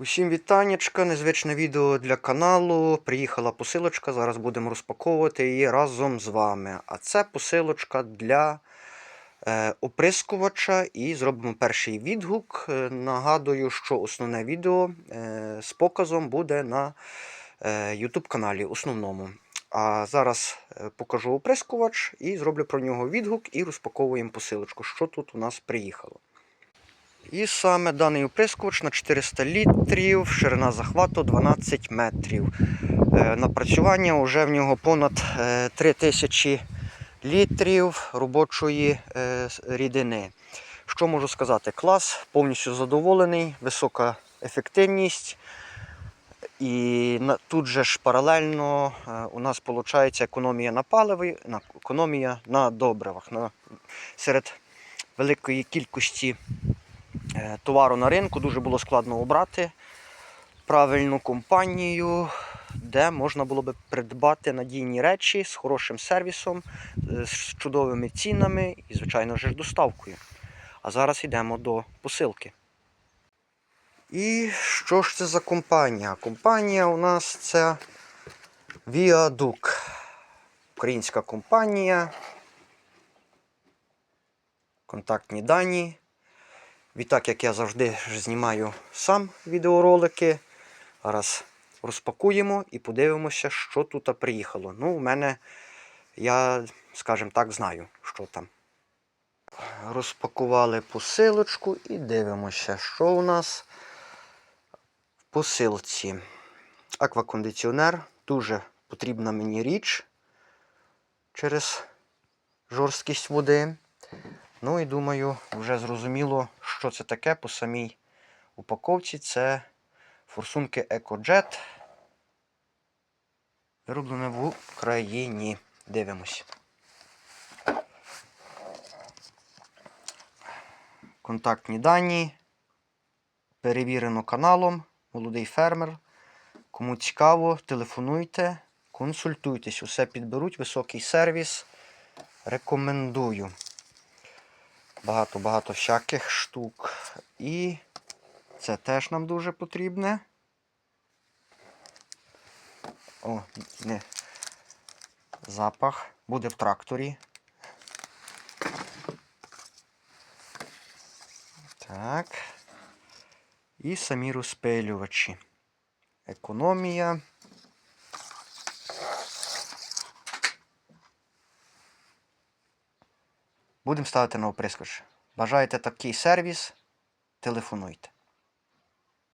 Усім вітаннячка, незвичне відео для каналу. Приїхала посилочка, зараз будемо розпаковувати її разом з вами. А це посилочка для е, оприскувача і зробимо перший відгук. Е, нагадую, що основне відео е, з показом буде на е, YouTube каналі основному. А зараз е, покажу оприскувач і зроблю про нього відгук і розпаковуємо посилочку, що тут у нас приїхало. І саме даний оприскувач на 400 літрів, ширина захвату 12 метрів. Е, Напрацювання вже в нього понад е, 3000 літрів робочої е, рідини. Що можу сказати? Клас, повністю задоволений, висока ефективність. І тут же ж паралельно е, у нас виходить економія на паливі, економія на добривах. Серед великої кількості е, товару на ринку дуже було складно обрати правильну компанію, де можна було би придбати надійні речі з хорошим сервісом, е, з чудовими цінами і, звичайно ж, доставкою. А зараз йдемо до посилки. І що ж це за компанія? Компанія у нас це Viaduc. Українська компанія. Контактні дані. Відтак, як я завжди знімаю сам відеоролики. Зараз розпакуємо і подивимося, що тут приїхало. Ну, у мене, я, скажімо так, знаю, що там. Розпакували посилочку і дивимося, що у нас в посилці. Аквакондиціонер. Дуже потрібна мені річ через жорсткість води. Ну і думаю, вже зрозуміло, що це таке по самій упаковці. Це форсунки EcoJet. Вироблене в Україні. Дивимось. Контактні дані. Перевірено каналом. Молодий фермер. Кому цікаво, телефонуйте, консультуйтесь. Усе підберуть, високий сервіс. Рекомендую багато-багато всяких штук. І це теж нам дуже потрібне. О, не. Запах буде в тракторі. Так. І самі розпилювачі. Економія. Будемо ставити на оприскоч. Бажаєте такий сервіс? Телефонуйте.